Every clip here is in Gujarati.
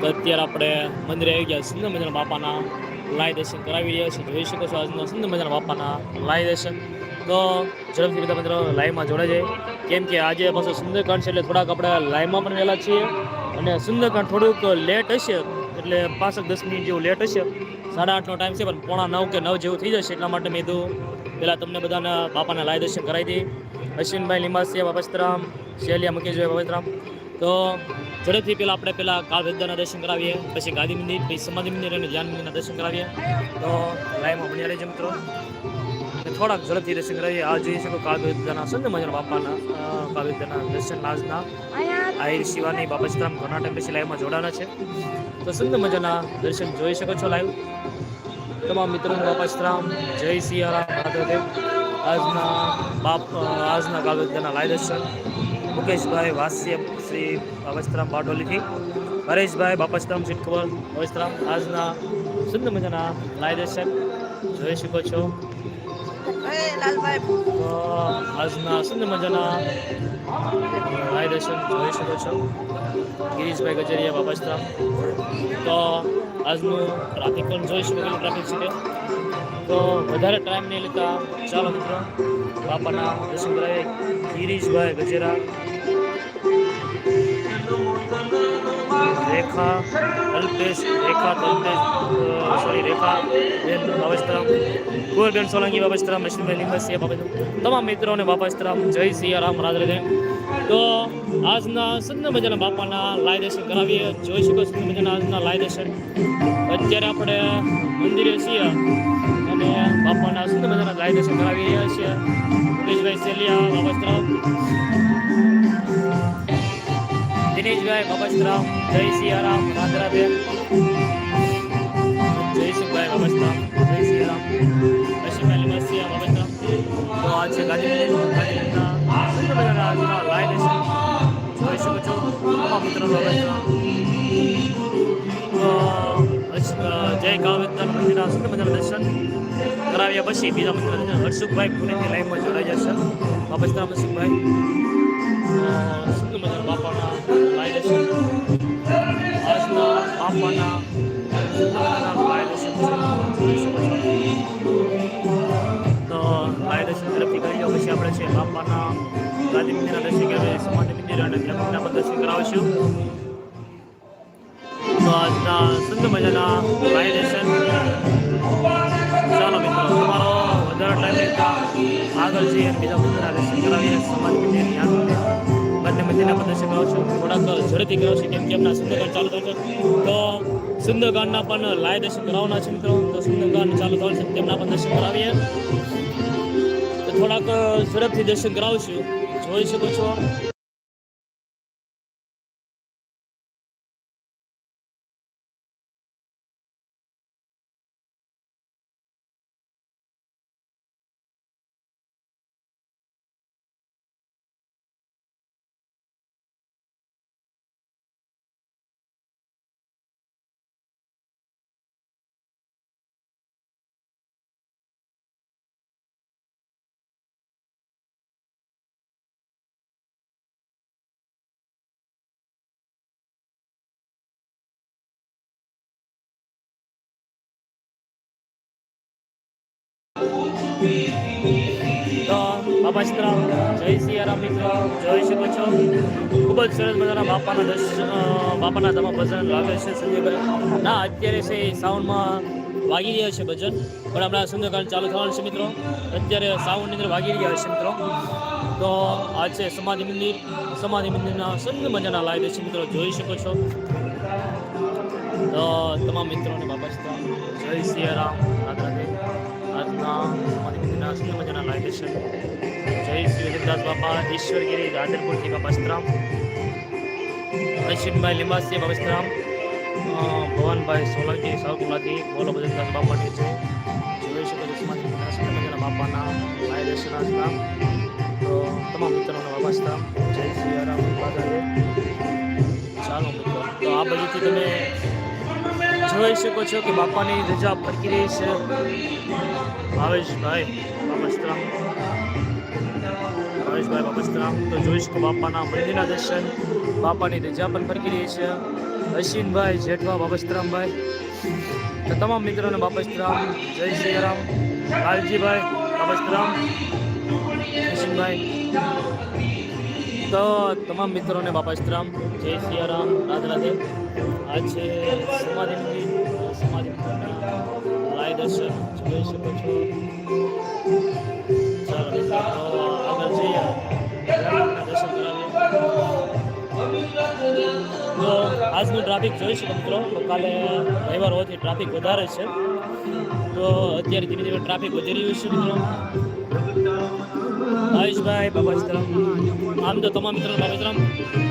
તો અત્યારે આપણે મંદિરે આવી ગયા સુંદર મજાના બાપાના લાય દર્શન કરાવી રહ્યા છીએ. જોઈ શકો છો આજના સુંદર મજાના બાપાના લાય દર્શન. તો ઝડપથી બધા મિત્રો લાઈવમાં જોડાઈ જાય. કેમ કે આજે પાછું સુંદરકાંડ છે એટલે થોડાક આપણે લાઈવમાં પણ વહેલા છીએ. અને સુંદરકાંડ થોડુંક લેટ હશે, એટલે પાંચક દસ મિનિટ જેવું લેટ હશે. સાડા આઠનો ટાઈમ છે, પણ પોણા નવ કે નવ જેવું થઈ જશે. એટલા માટે મેં કીધું, પહેલાં તમને બધાના બાપાના લાય દર્શન કરાવી દઈ અશ્વિનભાઈ લીમાસિયા બાપસ્તરામ શૈલિયા, મુકેશભાઈ બાપસ્તરામ તો ઝડપથી પહેલાં આપણે પહેલાં કાળ દર્શન કરાવીએ, પછી ગાંધી મંદિર પછી સમાધિ મંદિર અને જ્ઞાન મંદિરના દર્શન કરાવીએ. તો લાઈવમાં બન્યા રહેજો મિત્રો. થોડાક ઝડપથી દર્શન કરાવીએ. આ જોઈ શકો કાળ વેદાના સુંદર મજાના બાપાના કાળ વેદાના દર્શન આજના. આહિર શિવાની બાપસ્તરામ કર્ણાટક પછી લાઈવમાં જોડાના છે. તો સુંદર મજાના દર્શન જોઈ શકો છો લાઈવ. તમામ મિત્રોને બાપસ્તરામ જય સિયારામ માધવદેવ આજના બાપ આજના કાલવેદના લાય દર્શન. મુકેશભાઈ, વાસ્ય શ્રી બાપસ્તરામ બારડોલીથી. હરેશભાઈ બાપસ્તરામ સિટકવર બાપસ્તરામ આજના સુંદર મજાના લાઈ દર્શન જોઈ શકો છો. તો આજના સુંદર મજાના લાઈ દર્શન જોઈ શકો છો. ગિરીશભાઈ ગજરિયા બાપસ્તરામ. તો આજનું ટ્રાફિક પણ જોઈ શકો કેટલું ટ્રાફિક છે તો વધારે ટાઈમ નહીં લેતા. ચાલો મિત્રો બાપાના દર્શન કરાવીએ. ગિરીશભાઈ ગજેરા રેખા, અલ્પેશ રેખા અલ્પેશ સોરી રેખા, બેન બાબસ્તરામ કુંવરબેન સોલંકી બાબસ્તરામ લક્ષ્મીભાઈ લીંબસિયા બાબત તમામ મિત્રોને બાબસ્તરામ જય સિયારામ રાધરે તો આજના સુંદર મજાના બાપાના લાય દર્શન કરાવીએ. જોઈ શકો સુંદર મજાના આજના લાય દર્શન. અત્યારે આપણે મંદિરે છીએ અને બાપાના સુંદર મજાના લાય દર્શન કરાવી રહ્યા છીએ. મુકેશભાઈ સેલિયા બાબસ્તરામ દિનેશભાઈ બાબસ્તરામ જય સિયારામ રાધે જય જયસુખભાઈ બાબસ્તરામ જય સિયારામ. લક્ષ્મીભાઈ લીંબસિયા બાબસ્તરામ તો આ છે ગાંધીનગર, ગાંધીનગરના લાય દર્શન જોઈ શકો છો તમામ તો જય કાવેતર મંદિરના સુંદર મજાના દર્શન કરાવ્યા પછી બીજા મંદિરના હર્ષુખભાઈ પુણેથી લાઈનમાં જોડાઈ જશે. બાબસ્તરામ હર્ષુખભાઈ. સુંદર બાપાના ગાંધી મંદિરના દર્શન કરીએ સમાધિ મંદિર અને બ્રહ્મના પણ દર્શન કરાવશું તો આજના સુંદર મજાના લાય દર્શન. ચાલો મિત્રો, તમારો વધારે ટાઈમ લેતા આગળ જઈએ બીજા મંદિરના દર્શન કરાવીએ સમાધિ મંદિર મંદિર બંને મંદિરના પણ દર્શન કરાવશો થોડાક ઝડપથી કેમ કે એમના ચાલુ થાય તો સુંદરકાંડના પણ લાય દર્શન કરાવવાના છે મિત્રો. તો સુંદરકાંડ ચાલુ થવાનું છે, તેમના પણ દર્શન કરાવીએ. થોડાક ઝડપથી દર્શન કરાવશું. જોઈ શકો છો. બાબા સીતારામ જય સિયારામ મિત્રો જોઈ શકો છો ખૂબ જ સરસ મજાના બાપાના દર્શન બાપાના તમામ ભજન લાગે છે સંજયભાઈ ના, અત્યારે છે સાઉન્ડમાં વાગી રહ્યા છે ભજન, પણ હમણાં સંધ્યાકાળ ચાલુ થવાનું છે મિત્રો. અત્યારે સાઉન્ડની અંદર વાગી રહ્યા છે મિત્રો. તો આ છે સમાધિ મંદિર, સમાધિ મંદિરના સુંદર મજાના લાઈવ છે મિત્રો, જોઈ શકો છો. તો તમામ મિત્રોને બાબા જય સિયારામ રાધે રાધે. આજના સમાધિ મંદિરના સુંદર મજાના લાઈવ છે. જય શ્રી હરિદાસ બાપા, ઈશ્વરગીરી રાધનપુરથી બાબાશ્રામ અશ્વિનભાઈ લીંબાસી બાબાશ્રામ ભવનભાઈ સોલંકી સાવકુલાથી બોલો ભજનદાસ બાપાની છે. જોઈ બાપાના ભાઈ દર્શન આજના તો તમામ મિત્રોને બાબા સીતારામ. જય શ્રી રાધે ચાલો તો આ બાજુથી તમે જોઈ શકો છો કે બાપાની રજા ફરકી રહી છે. ભાવેશભાઈ બાપસ્તરામ ભાવેશભાઈ બાપસ્તરામ તો જોઈશ કે બાપાના મંદિરના દર્શન બાપાની રજા પણ ફરકી રહી છે. અશ્વિનભાઈ, જેઠવા બાબસ્તરામભાઈ તો તમામ મિત્રોને બાબસ્તરામ જય શ્રી રામ લાલજીભાઈ બાબસ્તરામ અશ્વિનભાઈ. તો તમામ મિત્રોને બાબસ્તરામ જય શ્રી રામ રાધે રાધે. આજ છે સમાધિ સમાધિ લાય દર્શન. જોઈ શકો છો. ચાલો તો આજનું ટ્રાફિક જોઈ શકો મિત્રો. કાલે રવિવાર હોવાથી ટ્રાફિક વધારે છે. તો અત્યારે ધીમે ધીમે ટ્રાફિક વધી રહ્યું છે મિત્રો. આયુષભાઈ બાબા આમ તો તમામ મિત્રો બાબા સીતારામ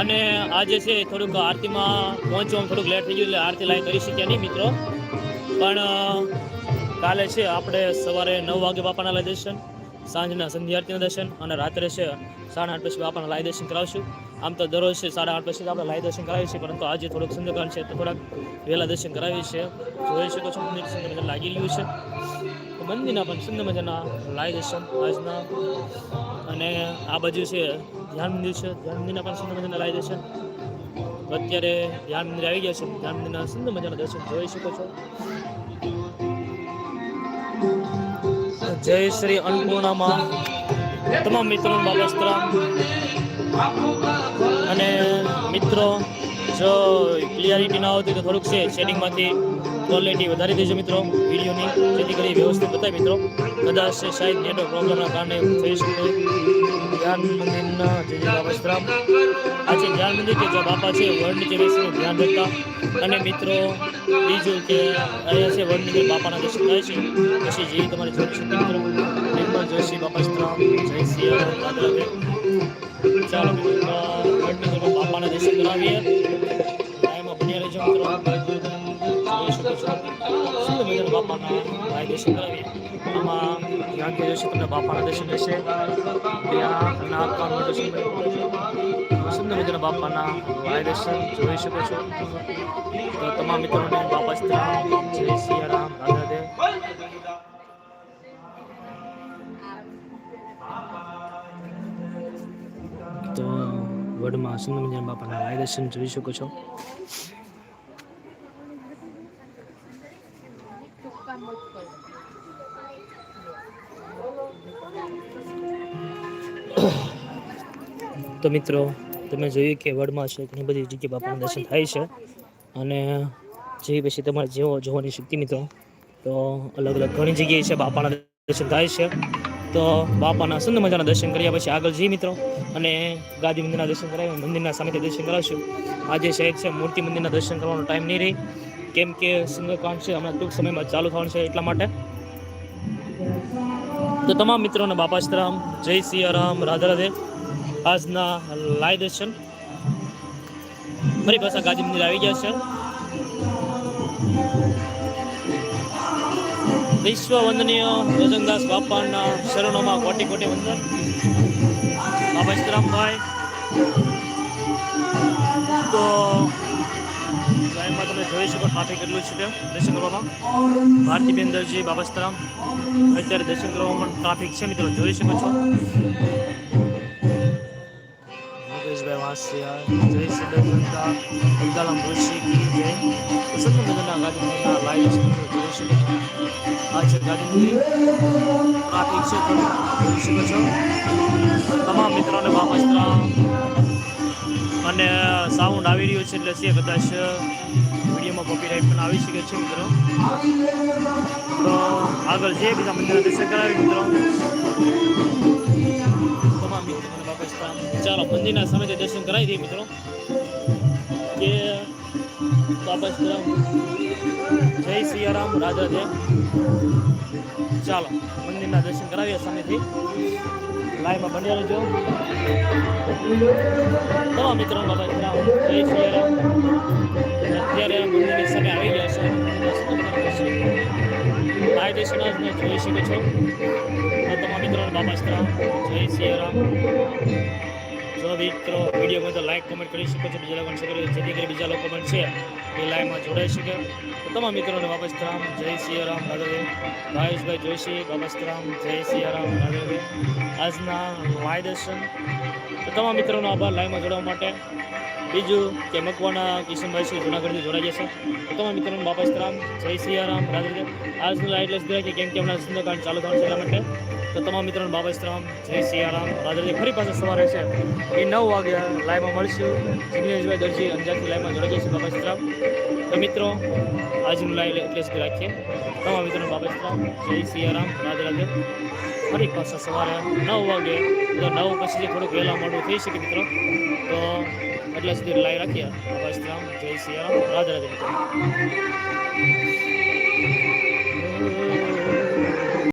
અને આજે છે થોડુંક આરતીમાં પહોંચવામાં થોડુંક લેટ થઈ ગયું એટલે આરતી લાઈ કરી શક્યા નહીં મિત્રો. પણ કાલે છે આપણે સવારે નવ વાગે બાપાના લઈ દર્શન સાંજના સંધ્યા આરતીના દર્શન અને રાત્રે છે સાડા આઠ પછી બાપાના લાય દર્શન કરાવશું. આમ તો દરરોજ છે સાડા આઠ પછી આપણે લાય દર્શન કરાવીએ છીએ, પરંતુ આજે થોડોક સંધ્યકાળ છે તો થોડાક વહેલા દર્શન કરાવીએ છીએ. જોઈ શકો છો મંદિર સુંદર મજાનું લાગી રહ્યું છે. તો મંદિરના પણ સુંદર મજાના લાય દર્શન આજના. અને આ બાજુ છે ધ્યાન મંદિર છે. ધ્યાન મંદિરના પણ સુંદર મજાના લાય દર્શન. અત્યારે ધ્યાન મંદિર આવી ગયા છે. ધ્યાન મંદિરના સુંદર મજાના દર્શન જોઈ શકો છો. જય શ્રી અન્નપૂર્ણામાં. તમામ મિત્રો બાબસ્તરામ અને મિત્રો, જો ક્લિયરિટી ના આવતી તો થોડુંક છે શેડિંગમાંથી ક્વોલિટી વધારી દેજો મિત્રો, વિડીયોની. જેથી કરી વ્યવસ્થિત બતાવી મિત્રો. કદાચ શાયદ નેટવર્ક પ્રોબ્લેમના કારણે થઈ શકે. ધ્યાન મંદિરના જય બાબસ્તરામ આ છે ધ્યાન મંદિર કે જ્યાં બાપા છે વર્લ્ડ બેસીને ધ્યાન રાખતા. અને મિત્રો બીજું કે અહીંયા છે નીચે બાપાના દર્શન થાય છે. પછી જે તમારી જોઈ મિત્રો નિર્મળ જોશી બાબસ્તરામ જય શ્રી રામ રાધે રાધે ચાલો વર્ણ બાપાના દર્શન કરાવીએ. એમાં બન્યા રહેજો મિત્રો. બાપાના ભાઈ દર્શન કરાવીએ? આમાં ધ્યાનથી જોશે તમને બાપાના દર્શન રહેશે ત્યાં નાગ કામના દર્શન સુંદર મજાના બાપાના ભાઈ દર્શન જોઈ શકો છો? તો તમામ મિત્રોને બાપા જય શ્રી રામ રાધે રાધે તો વડમાં સુંદર બાપાના દર્શન જોઈ શકો છો. તો મિત્રો, તમે જોયું કે વડમાં છે, ઘણી બધી જગ્યાએ બાપાના દર્શન થાય છે. અને જે પછી તમારે જેવો જોવાની શક્તિ મિત્રો. તો અલગ અલગ ઘણી જગ્યાએ છે બાપાના દર્શન થાય છે. તો બાપાના સુંદર મજાના દર્શન કર્યા પછી આગળ જઈએ મિત્રો. અને ગાદી મંદિરના દર્શન કરાવી મંદિરના સામેથી દર્શન કરાવશું. આજે શહેર છે, મૂર્તિ મંદિરના દર્શન કરવાનો ટાઈમ નહીં રહી. કેમ કે સુંદરકાંડ છે, હમણાં ટૂંક સમયમાં ચાલુ થવાનું છે એટલા માટે. તો તમામ મિત્રોને બાપા સીતારામ જય સિયારામ રાધે રાધે. આજના લાય દર્શન. ફરી પાછા ગાંધી મંદિર આવી ગયા છે વિશ્વ વંદનીય રજનદાસ બાપાના શરણોમાં કોટી કોટી વંદન. બાબા સીતરામભાઈ. તો એમાં તમે જોઈ શકો ટ્રાફિક કેટલું છે દર્શન કરવામાં. ભારતીબેન દરજી બાબા અત્યારે દર્શન કરવામાં પણ ટ્રાફિક છે મિત્રો, જોઈ શકો છો. વાંસિયા જય શ્રી દત્તા અબ્દાલામ ઋષિ કી જય સત્ય મજાના ગાંધીના લાઈવ શકો છો આ છે ગાંધી ટ્રાફિક છે તમે જોઈ શકો છો તમામ મિત્રોને વાપસ અને સાઉન્ડ આવી રહ્યો છે એટલે છે કદાચ વિડીયોમાં કોપીરાઇટ પણ આવી શકે છે મિત્રો તો આગળ જે બધા મંદિરના દર્શન કરાવી મિત્રો. ચાલો, મંદિરના સમયથી દર્શન કરાવી દઈએ મિત્રો. કે વાપસ જય સિયારામ, રાજા દેવ ચાલો, મંદિરના દર્શન કરાવીએ સામેથી. લાઈવમાં બન્યા રહેજો. તમામ મિત્રો બાબા જય સિયારામ. અત્યારે મંદિરની સામે આવી ગયા છે મેં જોઈ શકો છો. તમામ મિત્રો બાબા જય સિયારામ. જો મિત્રો વિડીયોમાં તો લાઈક કોમેન્ટ કરી શકો છો, બીજા લોકોને શેર કરી જેથી કરી બીજા લોકો પણ છે, એ લાઈવમાં જોડાઈ શકે. તો તમામ મિત્રોને બાબા સીતારામ જય સિયારામ રાધે. ભાવેશભાઈ જોશી બાબા સીતારામ જય સિયારામ રાધે. આજના માર્ગદર્શન દર્શન તો તમામ મિત્રોનો આભાર લાઈવમાં જોડવા માટે. બીજું કે મકવાના કિશનભાઈ છે જુનાગઢથી જોડાઈ જશે. તમામ મિત્રોને બાપા સીતારામ જય સિયારામ રાધે આજનું લાઈટ એટલે કે કેમ કે હમણાં સુંદરકાંડ ચાલુ થવાનું છે એટલા માટે. તો તમામ મિત્રોને બાપા રામ, જય સિયારામ રાધે ફરી પાછા સવારે છે. એ નવ વાગ્યા લાઈવમાં મળશું. જિગ્નેશભાઈ દરજી અંજારથી લાઈવમાં જોડાઈ જશે બાપા સીતારામ તો મિત્રો આજનું લાઈવ એટલે સુધી રાખીએ તમામ મિત્રોને સીતારામ જય સિયારામ, રાધે રાધે. ફરી પાછા સવારે નવ વાગે. તો નવ પછી થોડુંક વહેલા મોડું થઈ શકે મિત્રો. તો એટલા સુધી લાઈવ રાખીએ. બાબા શ્રીરામ જય સિયારામ, રાધે રાધે મિત્રો.